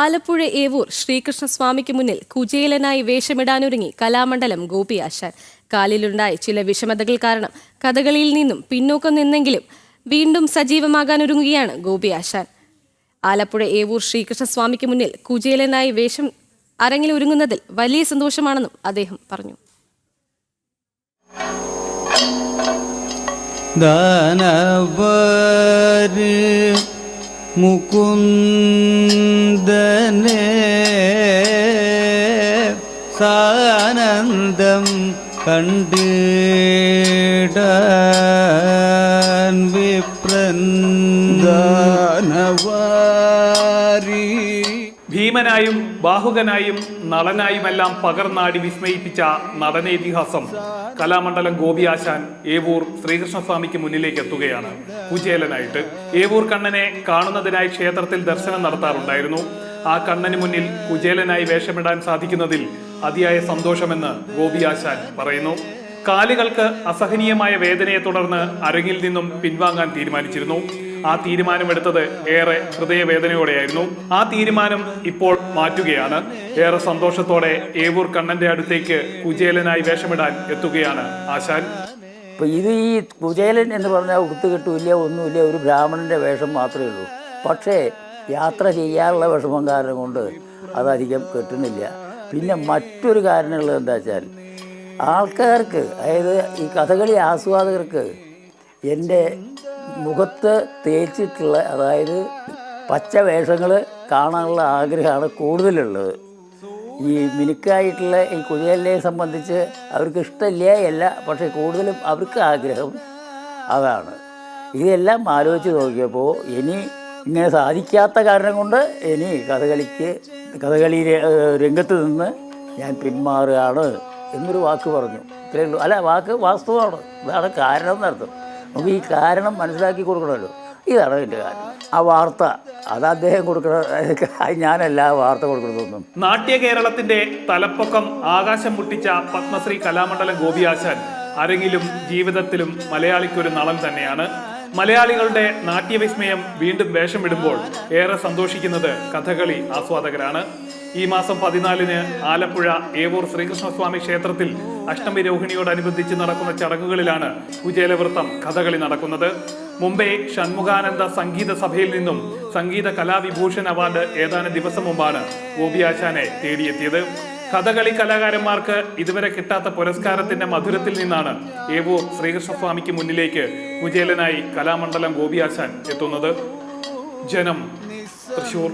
ആലപ്പുഴ ഏവൂർ ശ്രീകൃഷ്ണസ്വാമിക്ക് മുന്നിൽ കുചേലനായി വേഷമിടാനൊരുങ്ങി കലാമണ്ഡലം ഗോപി ആശാൻ. കാലിലുണ്ടായ ചില വിഷമതകൾ കാരണം കഥകളിയിൽ നിന്നും പിന്നോക്കം നിന്നെങ്കിലും വീണ്ടും സജീവമാകാനൊരുങ്ങുകയാണ് ആശാൻ. ആലപ്പുഴ ഏവൂർ ശ്രീകൃഷ്ണസ്വാമിക്ക് മുന്നിൽ കുചേലനായി വേഷം അരങ്ങിൽ ഒരുങ്ങുന്നതിൽ വലിയ സന്തോഷമാണെന്നും അദ്ദേഹം പറഞ്ഞു. ദാനവര് முகுந்தனே சானந்தம் கண்டு விப்ரந்தானவா ഭീമനായും ബാഹുകനായും നളനായുമെല്ലാം പകർന്നാടി വിസ്മയിപ്പിച്ച നടനേതിഹാസം കലാമണ്ഡലം ഗോപി ആശാൻ ഏവൂർ ശ്രീകൃഷ്ണസ്വാമിക്ക് മുന്നിലേക്ക് എത്തുകയാണ്. കുചേലനായിട്ട് ഏവൂർ കണ്ണനെ കാണുന്നതിനായി ക്ഷേത്രത്തിൽ ദർശനം നടത്താറുണ്ടായിരുന്നു. ആ കണ്ണന് മുന്നിൽ കുചേലനായി വേഷമിടാൻ സാധിക്കുന്നതിൽ അതിയായ സന്തോഷമെന്ന് ഗോപി ആശാൻ പറയുന്നു. കാലുകൾക്ക് അസഹനീയമായ വേദനയെ തുടർന്ന് അരങ്ങിൽ നിന്നും പിൻവാങ്ങാൻ തീരുമാനിച്ചിരുന്നു. ആ തീരുമാനമെടുത്തത് ഏറെ ഹൃദയവേദനയോടെയായിരുന്നു. ആ തീരുമാനം ഇപ്പോൾ മാറ്റുകയാണ്. ഏറെ സന്തോഷത്തോടെ ഏവൂർ കണ്ണന്റെ അടുത്തേക്ക് കുചേലനായി വേഷമിടാൻ എത്തുകയാണ് ആശാൻ. ഇപ്പൊ ഇത് ഈ കുചേലൻ എന്ന് പറഞ്ഞാൽ ഉടുത്തുകെട്ടുമില്ല ഒന്നുമില്ല ഒരു ബ്രാഹ്മണന്റെ വേഷം മാത്രമേ ഉള്ളൂ. പക്ഷേ യാത്ര ചെയ്യാനുള്ള വിഷമം കാരണം കൊണ്ട് അതധികം കെട്ടുന്നില്ല. പിന്നെ മറ്റൊരു കാരണമുള്ളത് എന്താ വെച്ചാൽ ആൾക്കാർക്ക് അതായത് ഈ കഥകളി ആസ്വാദകർക്ക് എന്റെ മുഖത്ത് തേച്ചിട്ടുള്ള അതായത് പച്ച വേഷങ്ങൾ കാണാനുള്ള ആഗ്രഹമാണ് കൂടുതലുള്ളത്. ഈ മിനുക്കായിട്ടുള്ള ഈ കുഴിയല്ലയെ സംബന്ധിച്ച് അവർക്ക് ഇഷ്ടമില്ല? അല്ല പക്ഷേ കൂടുതലും അവർക്ക് ആഗ്രഹം അതാണ്. ഇതെല്ലാം ആലോചിച്ച് നോക്കിയപ്പോൾ ഇനി ഇങ്ങനെ സാധിക്കാത്ത കാരണം കൊണ്ട് ഇനി കഥകളിക്ക് കഥകളി രംഗത്ത് നിന്ന് ഞാൻ പിന്മാറുകയാണ് എന്നൊരു വാക്ക് പറഞ്ഞു. ഇത്രയേ ഉള്ളൂ. അല്ല വാക്ക് വാസ്തവമാണ്. ഇതാണ് കാരണം എന്നർത്ഥം. നമുക്ക് ഈ കാരണം മനസ്സിലാക്കി കൊടുക്കണമല്ലോ. ഇതാണ് അതിന്റെ കാരണം ആ വാർത്ത അത് അദ്ദേഹം കൊടുക്കണ ഞാനല്ല ആ വാർത്ത കൊടുക്കണതൊന്നും. നാട്യ കേരളത്തിന്റെ തലപ്പൊക്കം ആകാശം മുട്ടിച്ച പത്മശ്രീ കലാമണ്ഡലം ഗോപി ആശാൻ അരങ്ങിലും ജീവിതത്തിലും മലയാളിക്കൊരു നളൻ തന്നെയാണ്. മലയാളികളുടെ നാട്യവിസ്മയം വീണ്ടും വേഷമിടുമ്പോൾ ഏറെ സന്തോഷിക്കുന്നത് കഥകളി ആസ്വാദകരാണ്. ഈ മാസം പതിനാലിന് ആലപ്പുഴ ഏവൂർ ശ്രീകൃഷ്ണസ്വാമി ക്ഷേത്രത്തിൽ അഷ്ടമി രോഹിണിയോടനുബന്ധിച്ച് നടക്കുന്ന ചടങ്ങുകളിലാണ് കുചേലവൃത്തം കഥകളി നടക്കുന്നത്. മുംബൈ ഷൺമുഖാനന്ദ സംഗീത സഭയിൽ നിന്നും സംഗീത കലാവിഭൂഷൺ അവാർഡ് ഏതാനും ദിവസം മുമ്പാണ് ഗോപിയാശാനെ തേടിയെത്തിയത്. കഥകളി കലാകാരന്മാർക്ക് ഇതുവരെ കിട്ടാത്ത പുരസ്കാരത്തിന്റെ മധുരത്തിൽ നിന്നാണ് ഏവൂർ ശ്രീകൃഷ്ണസ്വാമിക്ക് മുന്നിലേക്ക് കുചേലനായി കലാമണ്ഡലം ഗോപിയാശാൻ എത്തുന്നത്. ജനം തൃശൂർ.